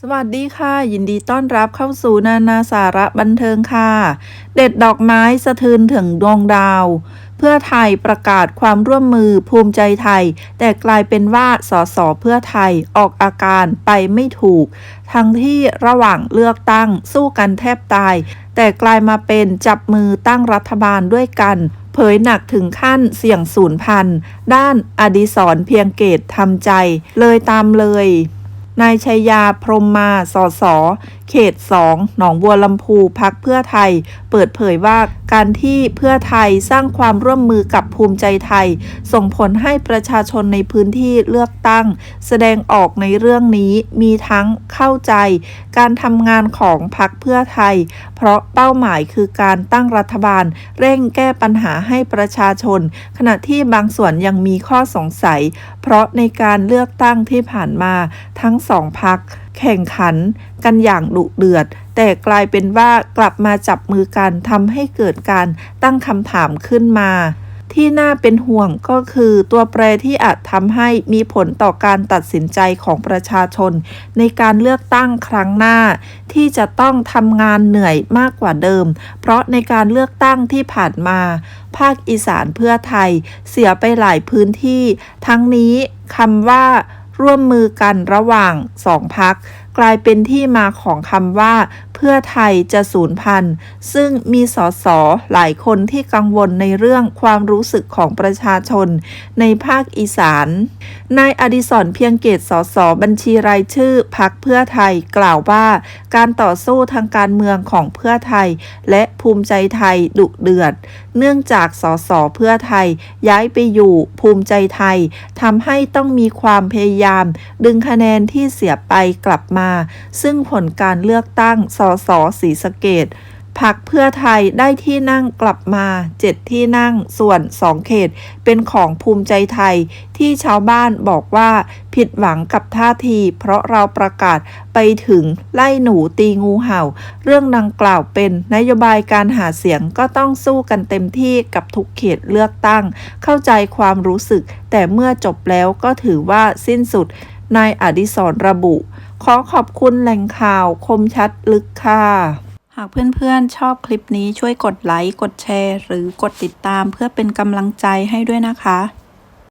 สวัสดีค่ะ ยินดีต้อนรับเข้าสู่นานาสาระบันเทิงค่ะ เด็ดดอกไม้สะเทือนถึงดวงดาว เพื่อไทยประกาศความร่วมมือภูมิใจไทย แต่กลายเป็นว่าสสเพื่อไทยออกอาการไปไม่ถูก ทั้งที่ระหว่างเลือกตั้งสู้กันแทบตาย แต่กลายมาเป็นจับมือตั้งรัฐบาลด้วยกันเผยหนักถึงขั้นเสี่ยงสูญพันธุ์ด้านอดิศรเพียงเกตทำใจ เลยตามเลย นายชัยยาพรมมา สสเขต 2 หนองบัวลำพูพักเพื่อไทย เปิดเผยว่าการที่เพื่อไทยสร้างความร่วมมือกับภูมิใจไทย ส่งผลให้ประชาชนในพื้นที่เลือกตั้ง แสดงออกในเรื่องนี้มีทั้งเข้าใจ การทำงานของพักเพื่อไทย เพราะเป้าหมายคือการตั้งรัฐบาล เร่งแก้ปัญหาให้ประชาชน ขณะที่บางส่วนยังมีข้อสงสัย เพราะในการเลือกตั้งที่ผ่านมาทั้งสองพัก แข่งขันกันอย่างดุเดือด แต่กลายเป็นว่ากลับมาจับมือกันทำให้เกิดการตั้งคำถามขึ้นมา ที่น่าเป็นห่วงก็คือตัวแปรที่อาจทำให้มีผลต่อการตัดสินใจของประชาชน ในการเลือกตั้งครั้งหน้า ที่จะต้องทำงานเหนื่อยมากกว่าเดิม เพราะในการเลือกตั้งที่ผ่านมาภาคอีสานเพื่อไทย เสียไปหลายพื้นที่ ทั้งนี้คำว่า ร่วมมือกันระหว่างสองพัก กลายเป็นที่มาของคำว่า เพื่อไทยจะสูญพันธุ์ ซึ่งมีสสหลายคนที่กังวลในเรื่องความรู้สึกของประชาชน ในภาคอีสาน นายอดิศรเพียงเกตสสบัญชีรายชื่อพักเพื่อไทยกล่าวว่า การต่อสู้ทางการเมืองของเพื่อไทย และภูมิใจไทยดุเดือด เนื่องจากสสเพื่อไทยย้ายไปอยู่ภูมิใจไทยทำให้ต้องมีความพยายาม ดึงคะแนนที่เสียไปกลับมาซึ่งผลการเลือกตั้งสสศรีสะเกดพักเพื่อไทยได้ที่นั่งกลับมา 7 ที่นั่งส่วน 2 เขต เป็นของภูมิใจไทย ที่ชาวบ้านบอกว่าผิดหวังกับท่าที เพราะเราประกาศไปถึงไล่หนูตีงูเห่า เรื่องดังกล่าวเป็นนโยบายการหาเสียงก็ต้องสู้กันเต็มที่กับทุกเขตเลือกตั้ง เข้าใจความรู้สึก แต่เมื่อจบแล้วก็ถือว่าสิ้นสุด นายอดิศรระบุ ขอขอบคุณแหล่งข่าวคมชัดลึกค่ะ หากเพื่อนๆชอบคลิปนี้ช่วยกดไลค์ กดแชร์ หรือกดติดตามเพื่อเป็นกำลังใจให้ด้วยนะคะ